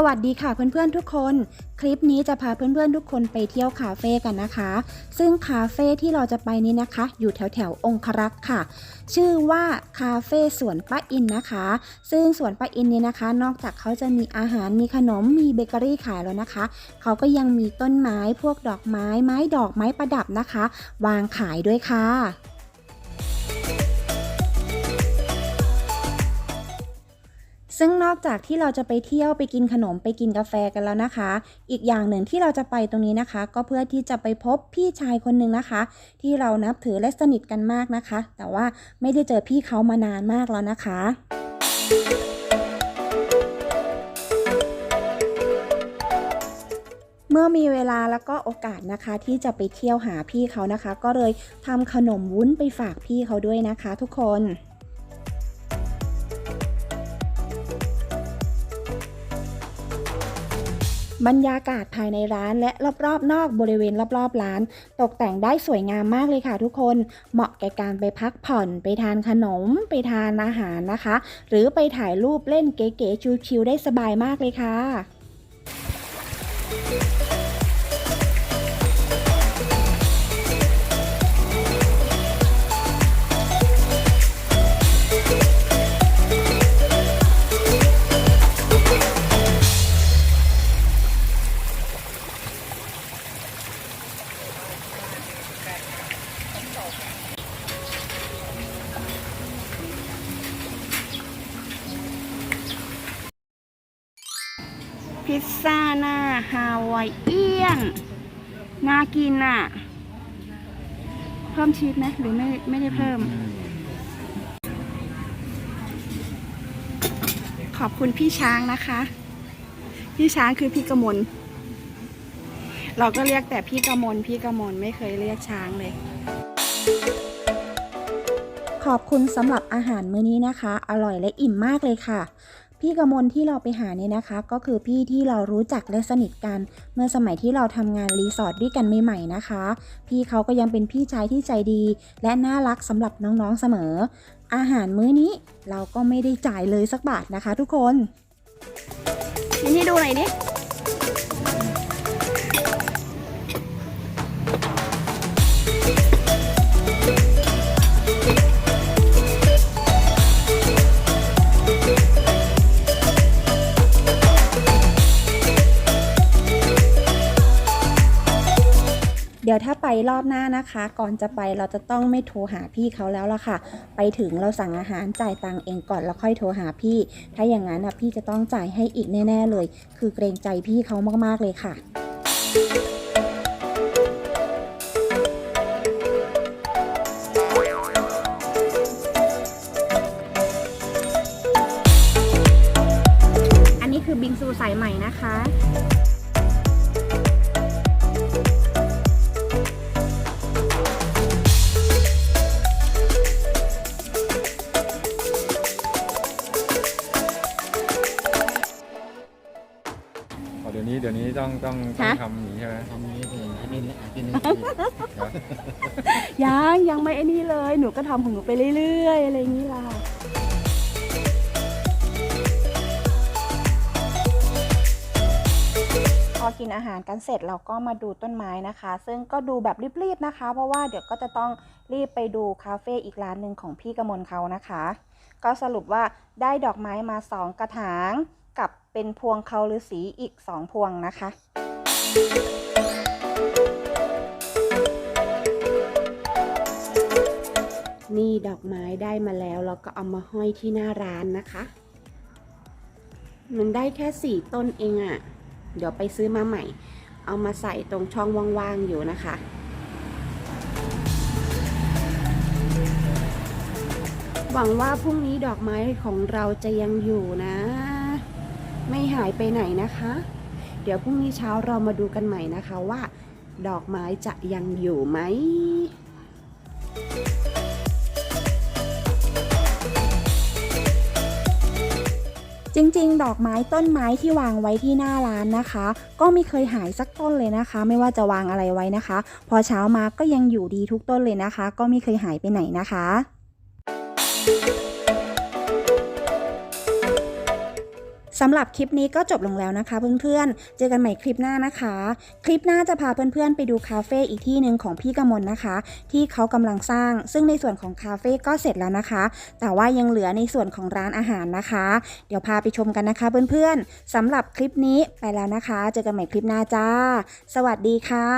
สวัสดีค่ะเพื่อนๆทุกคน คลิปนี้จะพาเพื่อนๆทุกคนไปเที่ยวคาเฟ่กันนะคะ ซึ่งคาเฟ่ที่เราจะไปนี้นะคะ อยู่แถวแถวๆองครักษ์ค่ะ ชื่อว่าคาเฟ่สวนป้าอินนะคะ ซึ่งสวนป้าอินเนี่ยนะคะ นอกจากเขาจะมีอาหารมีขนมมีเบเกอรี่ขายแล้วนะคะ เขาก็ยังมีต้นไม้พวกดอกไม้ไม้ดอกไม้ประดับนะคะ วางขายด้วยค่ะ ซึ่งนอกจากที่เราจะไปเที่ยวไปกินขนมไปกินกาแฟกันแล้วนะคะ อีกอย่างหนึ่งที่เราจะไปตรงนี้นะคะ ก็เพื่อที่จะไปพบพี่ชายคนหนึ่งนะคะ ที่เรานับถือและสนิทกันมากนะคะ แต่ว่าไม่ได้เจอพี่เขามานานมากแล้วนะคะเมื่อมีเวลาแล้วก็โอกาสนะคะ ที่จะไปเที่ยวหาพี่เขานะคะ ก็เลยทำขนมวุ้นไปฝากพี่เขาด้วยนะคะ ทุกคน บรรยากาศภายในร้านและรอบๆ นอกบริเวณรอบๆ ร้าน ตกแต่งได้สวยงามมากเลยค่ะทุกคน เหมาะแก่การไปพักผ่อนไปทานขนม ไปทานอาหารนะคะ หรือไปถ่ายรูปเล่นเก๋ๆชิวๆได้สบายมากเลยค่ะ พิซซ่าหน้าฮาวายเอียนน่ากินอะ เพิ่มชีสไหมหรือไม่ไม่ได้เพิ่ม ขอบคุณพี่ช้างนะคะ พี่ช้างคือพี่กมลเราก็เรียกแต่พี่กมลพี่กมลไม่เคยเรียกช้างเลย ขอบคุณสำหรับอาหารมื้อนี้นะคะ อร่อยและอิ่มมากเลยค่ะ พี่กมลที่เราไปหาเนี่ยนะคะ ก็คือพี่ที่เรารู้จักและสนิทกัน เมื่อสมัยที่เราทำงานรีสอร์ทด้วยกันใหม่ๆนะคะ พี่เขาก็ยังเป็นพี่ชายที่ใจดี และน่ารักสำหรับน้องๆเสมอ อาหารมื้อนี้เราก็ไม่ได้จ่ายเลยสักบาทนะคะ ทุกคนนี่ดูหน่อยดิ ดี๋ยวถ้าไปรอบหน้านะคะ ก่อนจะไปเราจะต้องไม่โทรหาพี่เขาแล้วล่ะค่ะ ไปถึงเราสั่งอาหารจ่ายตังเองก่อนแล้วค่อยโทรหาพี่ ถ้าอย่างนั้นนะพี่จะต้องจ่ายให้อีกแน่ ๆเลย คือเกรงใจพี่เขามากๆเลยค่ะอันนี้คือบิงซูสายใหม่นะคะ เดี๋ยวนี้เดี๋ยวนี้ต้องต้องต้องฮะ ทำอย่างนี้ใช่ไหมทำนี้เองอันนี้อันนี้ยังยังไม่ไอ้นี่เลย หนูก็ทำของหนูไปเรื่อยๆ อะไรอย่างนี้ล่ะ พอกินอาหารกันเสร็จเราก็มาดูต้นไม้นะคะ ซึ่งก็ดูแบบรีบๆนะคะ เพราะว่าเดี๋ยวก็จะต้องรีบไปดูคาเฟ่อีกร้านหนึ่งของพี่กมลเขานะคะ ก็สรุปว่าได้ดอกไม้มา 2 กระถางกับ เป็นพวงเขาฤาษีอีก 2 พวงนะคะ นี่ดอกไม้ได้มาแล้วเราก็เอามาห้อยที่หน้าร้านนะคะ มันได้แค่สี่ต้นเองอะ่ะ เดี๋ยวไปซื้อมาใหม่ เอามาใส่ตรงช่องว่างๆอยู่นะคะหวังว่าพรุ่งนี้ดอกไม้ของเราจะยังอยู่นะ ไม่หายไปไหนนะคะ เดี๋ยวพรุ่งนี้เช้าเรามาดูกันใหม่นะคะว่า ดอกไม้จะยังอยู่ไหมจริงๆ ดอกไม้ต้นไม้ที่วางไว้ที่หน้าร้านนะคะ ก็ไม่เคยหายสักต้นเลยนะคะ ไม่ว่าจะวางอะไรไว้นะคะ พอเช้ามาก็ยังอยู่ดีทุกต้นเลยนะคะ ก็ไม่เคยหายไปไหนนะคะ สำหรับคลิปนี้ก็จบลงแล้วนะคะเพื่อนๆ เจอกันใหม่คลิปหน้านะคะ คลิปหน้าจะพาเพื่อนๆ ไปดูคาเฟ่อีกที่หนึ่งของพี่กมลนะคะ ที่เขากำลังสร้าง ซึ่งในส่วนของคาเฟ่ก็เสร็จแล้วนะคะ แต่ว่ายังเหลือในส่วนของร้านอาหารนะคะ เดี๋ยวพาไปชมกันนะคะเพื่อนๆสำหรับคลิปนี้ไปแล้วนะคะ เจอกันใหม่คลิปหน้าจ้า สวัสดีค่ะ